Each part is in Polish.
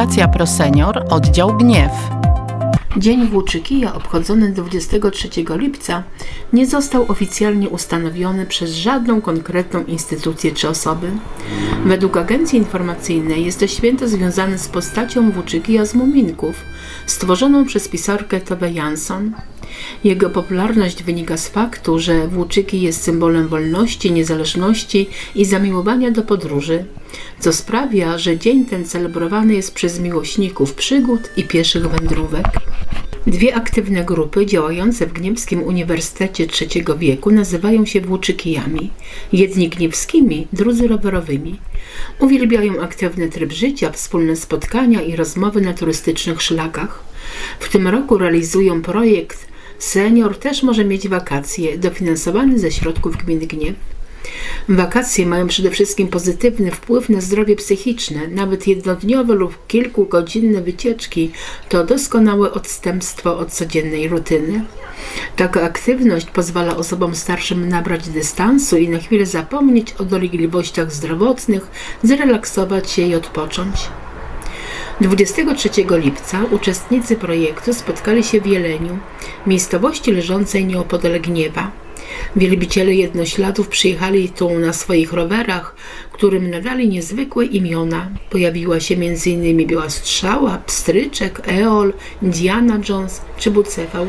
Stacja ProSenior, oddział Gniew. Dzień Włóczykija, obchodzony 23 lipca, nie został oficjalnie ustanowiony przez żadną konkretną instytucję czy osobę. Według agencji informacyjnej jest to święto związane z postacią Włóczykija z Muminków, stworzoną przez pisarkę Tove Jansson. Jego popularność wynika z faktu, że Włóczyki jest symbolem wolności, niezależności i zamiłowania do podróży, co sprawia, że dzień ten celebrowany jest przez miłośników przygód i pieszych wędrówek. Dwie aktywne grupy działające w Gniewskim Uniwersytecie III wieku nazywają się włóczykijami. Jedni gniewskimi, drudzy rowerowymi. Uwielbiają aktywny tryb życia, wspólne spotkania i rozmowy na turystycznych szlakach. W tym roku realizują projekt Senior też może mieć wakacje, dofinansowany ze środków gminy Gniew. Wakacje mają przede wszystkim pozytywny wpływ na zdrowie psychiczne. Nawet jednodniowe lub kilkugodzinne wycieczki to doskonałe odstępstwo od codziennej rutyny. Taka aktywność pozwala osobom starszym nabrać dystansu i na chwilę zapomnieć o dolegliwościach zdrowotnych, zrelaksować się i odpocząć. 23 lipca uczestnicy projektu spotkali się w Jeleniu, miejscowości leżącej nieopodal Gniewa. Wielbiciele jednośladów przyjechali tu na swoich rowerach, którym nadali niezwykłe imiona. Pojawiła się m.in. Biała Strzała, Pstryczek, Eol, Indiana Jones czy Bucewał.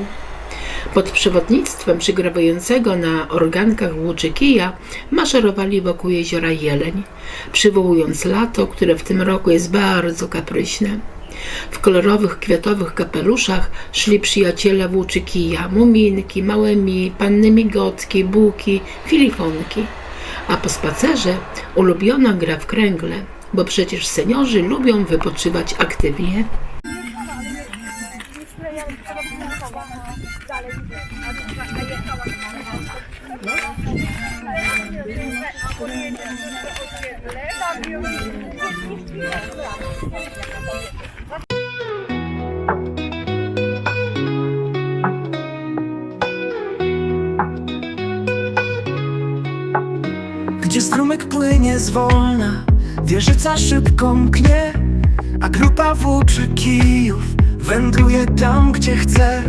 Pod przewodnictwem przygrawującego na organkach Łuczykija maszerowali wokół jeziora Jeleń, przywołując lato, które w tym roku jest bardzo kapryśne. W kolorowych kwiatowych kapeluszach szli przyjaciele Włóczykija, muminki, małe mi, panny migotki, buki, filifonki. A po spacerze ulubiona gra w kręgle, bo przecież seniorzy lubią wypoczywać aktywnie. Gdzie strumyk płynie zwolna, wieżyca szybko mknie, a grupa włóczy kijów wędruje tam, gdzie chce.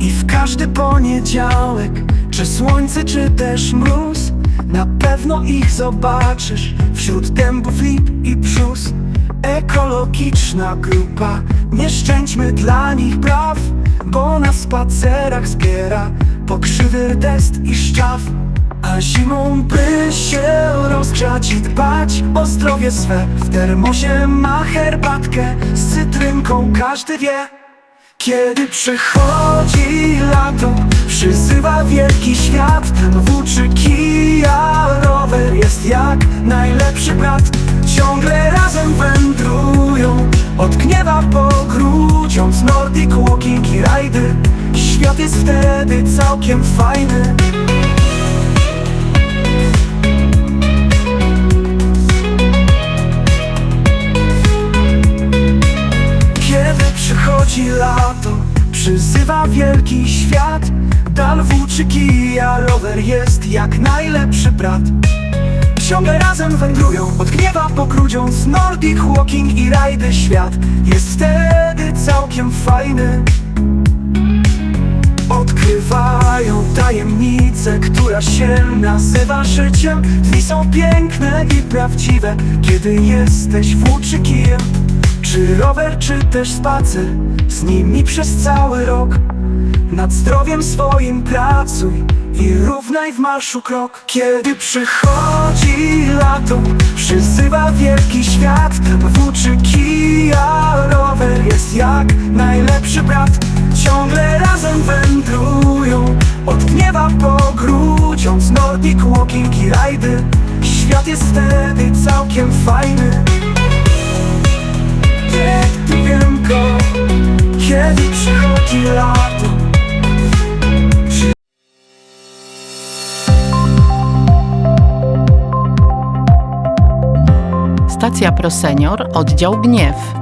I w każdy poniedziałek, czy słońce, czy też mróz, na pewno ich zobaczysz wśród dębów, lip i brzus. Ekologiczna grupa, nie szczęćmy dla nich praw, bo na spacerach zbiera pokrzywy dest i szczaw. A zimą by się rozgrzać i dbać o zdrowie swe. W termosie ma herbatkę z cytrynką, każdy wie Kiedy przychodzi lato, przyzywa wielki świat Ten włóczy kija, rower jest jak najlepszy brat. Ciągle razem wędrują, od gniewa po grudziąc. Nordic walking i rajdy. Świat jest wtedy całkiem fajny przychodzi lato, przyzywa wielki świat. Dal włóczy kija, rower jest jak najlepszy brat. Ciągle razem wędrują, od gniewa po grudziąc. Nordic walking i rajdy świat Jest wtedy całkiem fajny. Odkrywają tajemnicę, która się nazywa życiem. Dni są piękne i prawdziwe, kiedy jesteś włóczykijem Czy rower, czy też spacer, z nimi przez cały rok. Nad zdrowiem swoim pracuj i równaj w marszu krok. Kiedy przychodzi lato, przyzywa wielki świat. Włóczy kija, rower jest jak najlepszy brat. Ciągle razem wędrują, od gniewa po grudziąc Nordic walking i rajdy Świat jest wtedy całkiem fajny Stacja ProSenior, oddział Gniew.